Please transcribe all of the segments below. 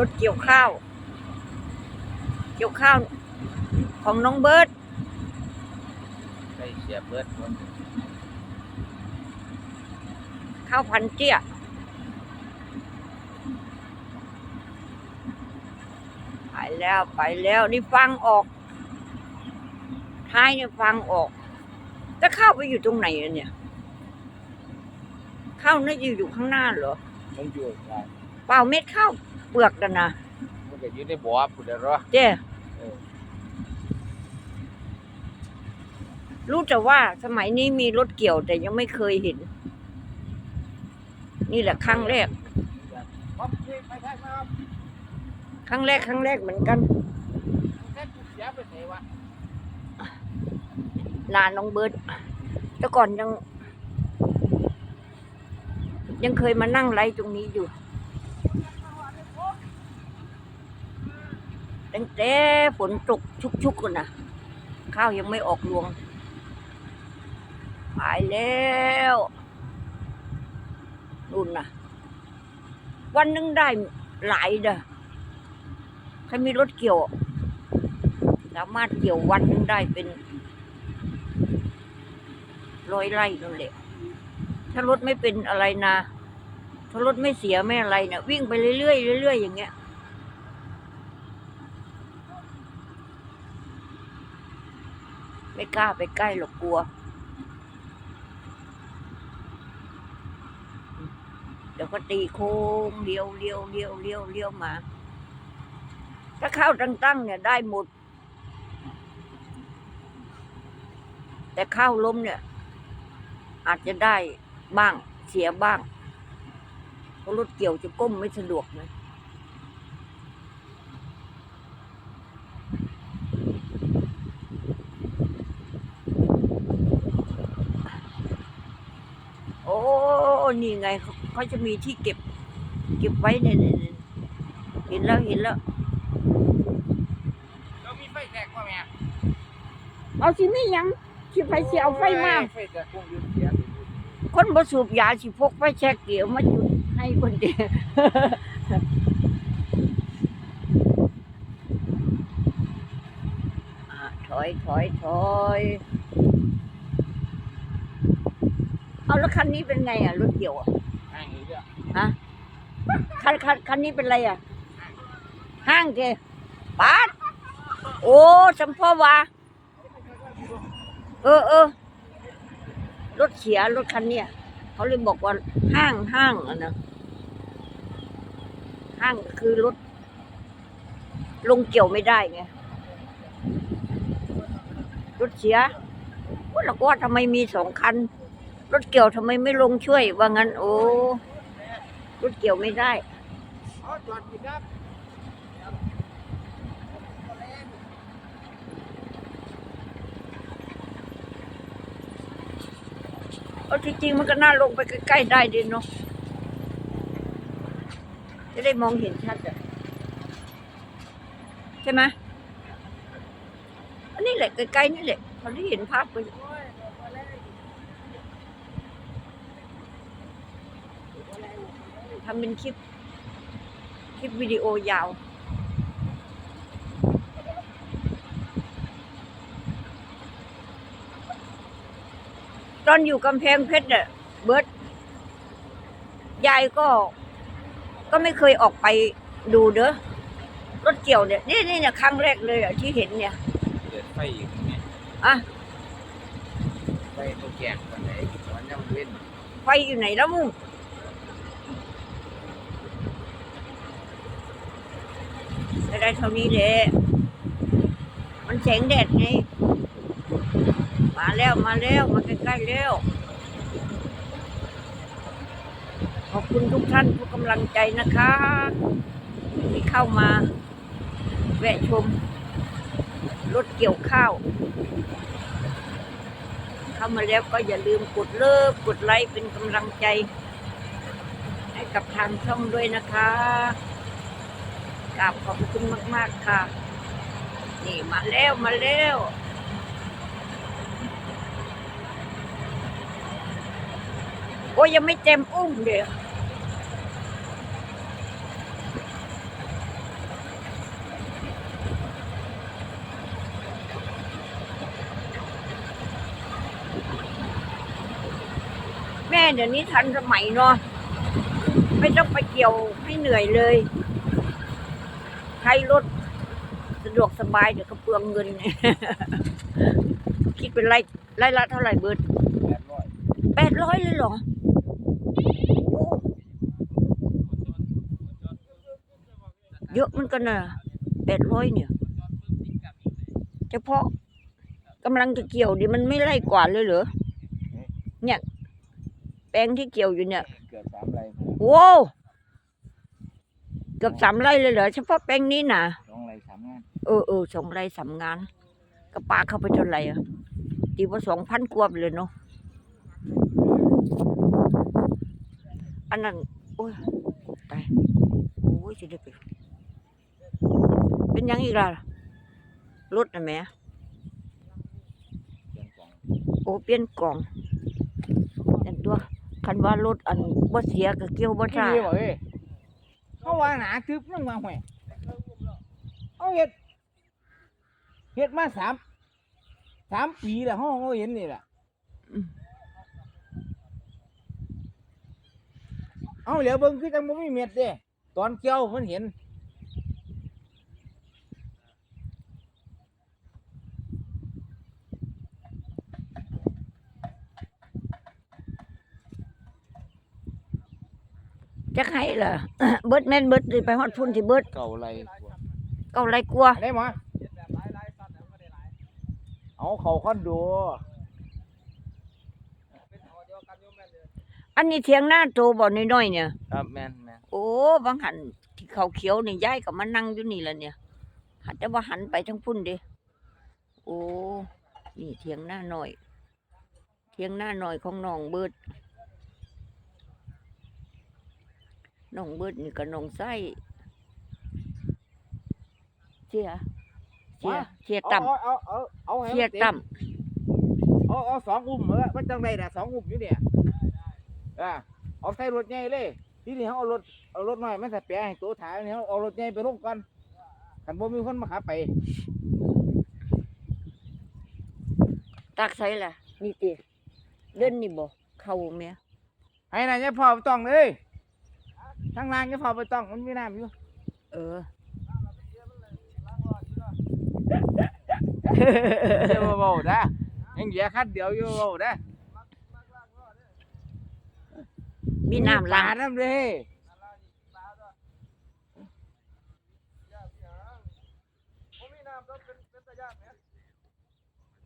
รถเกี่ยวข้าว เกี่ยวข้าวของน้องเบิร์ตใส่เสียเบิดคนข้าวพันเตี้ยไปแล้วไปแล้วนี่ฟังออกท้ายเนี่ยฟังออกจะเข้าไปอยู่ตรงไหนอะเนี่ยข้าวน่าจะอยู่ข้างหน้าเหรอ มันอยู่ได้เปล่าเม็ดข้าว เปลือกกันนะมันก็อยู่ในบ่อพุ่นเด้อเหรอเจ้เออรู้แต่ว่าสมัยนี้มีรถเกี่ยวแต่ยังไม่เคยเห็น นี่แหละครั้งแรก ครับพี่ไปได้ครับครั้งแรกครั้งแรกเหมือนกันแค่กูเสียไปไหนวะลานน้องเบิร์ดแต่ก่อนยัง ยังเคยมานั่งไลฟ์ตรงนี้อยู่ ตั้งแต่ฝนตกชุกๆกันนะข้าวยังไม่ออกรวงไปแล้วนุ่นนะวันนึงได้หลายเด้อใครมีรถเกี่ยว สามารถเกี่ยววันนึงได้เป็นร้อยไร่นั่นแหละถ้ารถไม่เป็นอะไรนะถ้ารถไม่เสียไม่อะไรเนะี่ยวิ่งไปเรื่อยๆเรื่อยๆอย่างเงี้ย ไม่กล้าไปใกล้หรอกกลัว เดี๋ยวก็ตีโค้งเลี้ยวเลี้ยวเลี้ยวเลี้ยวเลี้ยวมา ถ้าเข้าตั้งๆเนี่ยได้หมด แต่เข้าล้มเนี่ย อาจจะได้บ้างเสียบ้างเพราะรถเกี่ยวจะก้มไม่สะดวกนะโอ้ นี่ไงเขาเขาจะมีที่เก็บ เก็บไว้เนี่ยเนี่ยเนี่ยเห็นแล้วเห็นแล้วเรามีไฟแตกป่ะแม่เอาสิไม่ยังสิไฟเสียเอาไฟมาไฟแตกคงอยู่เสียไปอยู่คนบ่สูบยาสิพกไฟแช็กเดี๋ยวมาจุดให้คนเดียวอะถอยถอยถอย เอาแล้วคันนี้เป็นไงอะรถเกี่ยวอะห้างนี้เด้อฮะคันคันคันนี้เป็นไรอะ ห้างเกปาดโอ้จำพ่อว่าเออเออรถเสียรถคันเนี้ยเขาเลยบอกว่าห้างห้างอะนะห้างก็คือรถลงเกี่ยวไม่ได้ไงรถเสียว่าเราก็ว่าทำไมมีสองคัน รถเกี่ยวทำไมไม่ลงช่วย ว่างั้น โอ้รถเกี่ยวไม่ได้อ๋อจอดผิดครับเอาจริงๆมันก็น่าลงไปใกล้ๆได้ดีเนาะจะได้มองเห็นชัดอะใช่ไหมอันนี้แหละใกล้ๆนี่แหละเขาได้เห็นภาพไป ทำเป็นคลิป คลิปวิดีโอยาว ตอนอยู่กำแพงเพชรเนี่ยเบิร์ตยายก็ ก็ไม่เคยออกไปดูเด้อรถเกี่ยวเนี่ยนี่นี่เนี่ยครั้งแรกเลยอะที่เห็นเนี่ยเกิดไฟอีกเนี่ยอะไฟตัวแจกวันไหนวันยังเว้นไฟอยู่ไหนแล้วมึง ได้เท่านี้แหละมันแสงแดดไงมาแล้วมาแล้วมาใกล้ๆแล้วขอบคุณทุกท่านทุกกำลังใจนะคะ ที่เข้ามา แวะชม รถเกี่ยวข้าว เข้ามาแล้วก็อย่าลืมกดเลิกกดไลค์เป็นกำลังใจ ให้กับทางช่องด้วยนะคะ กราบขอบคุณมาก ๆ ค่ะ นี่มาแล้วมาแล้วโอ้ยังไม่เต็มอุ้งเดียวแม่เดี๋ยวนี้ทันสมัยเนาะไม่ต้องไปเกี่ยวให้เหนื่อยเลย ใช้รถสะดวกสบายเดี๋ยวก็เปลืองเงิน คิดเป็นไรไรละเท่าไหร่เบิร์ดแปดร้อยแปดร้อยเลยเหรอโอ้เยอะเหมันกันนะแปดร้อยเนี่ย เฉพาะกำลังจะเกี่ยวดิมันไม่ไล่กว่าเลยเหรอ เนี่ย แปลงที่เกี่ยวอยู่เนี่ยเกือบสามไรโว้ว เกือบสามไร่เลยเหรอเฉพาะแปลงนี้นะสองไรสามงานเออเออสองไร่สามงานกระปาเข้าไปเท่าไหร่อะตีว่าสองพันกว่าไปเลยเนาะอันนั้นโอ้ยตายโอ้ยจะได้ไปเป็นหยังอีกล่ะรถนะแหม่เดือนสองโอ้เปลี่ยนกล่องนั่นตัวคันว่ารถอันบ่เสียก็เกี่ยวบ่ที่ซ่านี่บอกเอ้ย เขาว่าหนาทึบนั่งมาแหวเอาเห็ดเห็ดมาสามสามปีแล้วห้องเขาเห็นนี่แหละเอาเหลียวเบิ้งคือจังบ่มีเม็ดเด้ตอนเกี่ยวมันเห็น จักให้ล่ะเบิดแม่นเบิดสิไปฮอดพุ่นสิเบิดเก่าไรเก้าไรกลัวได้หมอเอาเขาคอนโดอันนี้เถียงหน้าโตบ่น้อยๆเนี่ย ครับแมนแมนโอ้บางหันที่เขาเขียวนี่ย้ายก็มานั่งอยู่นี่แล้วเนี่ยหันแต่ว่าหันไปทั้งพุ่นเดิโอ้นี่เถียงหน้าหน่อย เถียงหน้าหน่อยของน้องเบิด น้องเบิดนี่ก็น้องไส้เชียเชียเชียต่เอาเอาเอาเอาำให้เชียมันต็มต่เอาเอาสองอุ้มเออมันจังไรน่ะสองอุ้มอยู่เนี่ยอ่าเอาใส่รถใหญ่เลยทีนี้เขาเอารถเอารถน้อยมันใส่แปะให้ตัวถ่ายนี่เขาเอารถใหญ่ไปลงก่อนขันบ่มีคนมาขับไปำตักใส่ล่ะนี่ติเดินนี่บ่เข้าเมียให้นายยายพ่อไปต้องเลย ทั้งล่างยายพ่อไปต้องมันมีน้ำอยู่เออเดี๋ยวเบาๆนะยังเหลือคันเดียวอยู่เบาๆนะมีน้ำล้างปน้ำเลย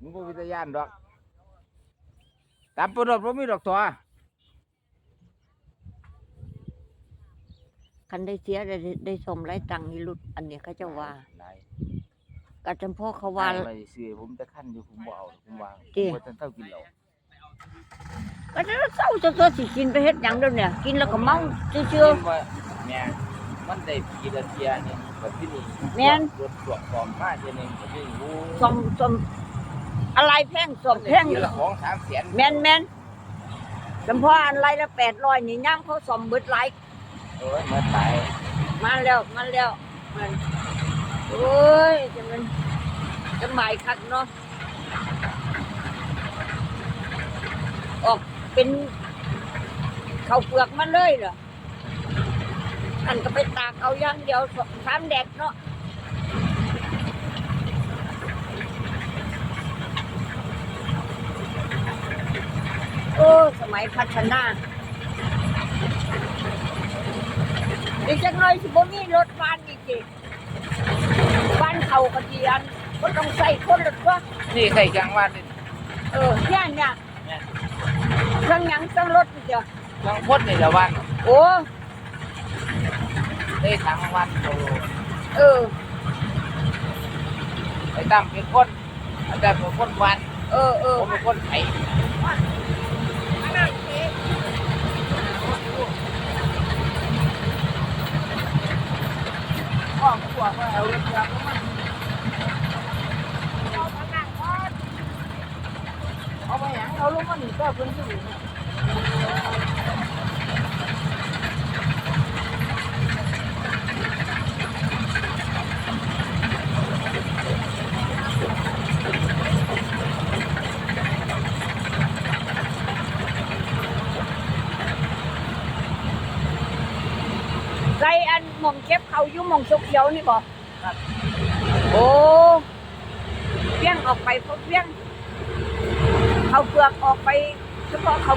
มึงบ่มีตะยานดอกตามปรดบ่มีดอกตัว คันได้เสียได้ได้สมไรตังค์นี่ลุด อันเนี้ยเขาจะว่าได้กะจำพ่อเขาว่าว่าไปซื้อผมจะขั้นอยู่ผมบ่เอาผมวางจริงผมบ่ทันเท่ากินเหล้าก็จะเศร้าจะตัวสิกินไปเฮ็ดหยังเดี๋ยวเนี่ยกินแล้วก็เมาเชื่อ เห็นว่าแม่มันได้ปีละเทียนี่แบบที่นี่แม่น รถตรวจสอบมาเทียหนึงก็คือโอ้ๆสมสมอะไรแพงสมแพง ปีละของสามแสนแม่นแม่นจำพ่ออันไรละแปดร้อยนี่ย่างเขาสมเบิดไรเอ้ยมาตายมาแล้วมาแล้วมันโอ้ยจะมันจะหมายคักเนาะออกเป็นเขาเปลือกมันเลยเหรออันก็ไปตากเอาย่างเดียวสองสามแดดเนาะโอ้สมัยพัฒนา เด็กจังเลยสิบ่มีรถบ้านอีกทีบ้านเขากระเดียนก็ต้องใส่คนละตัวนี่ใส่กลางวันนี่เออย่านเนี่ยเครื่องหยังต้องรถอีกเดียวกลางพ้นนี่ละวันโอ้ได้ทั้งวันโอ้เออไปตั้งเป็นคนอาจารย์เป็นคนวัน เออเออผมเป็นคนไทย ไรอันมองเก็บเขายุ่มองชกเขียวนี่บอกโอ้เพี้ยงออกไปเพบเพี้ยงเขาเปลือกออกไป เฉพาะเข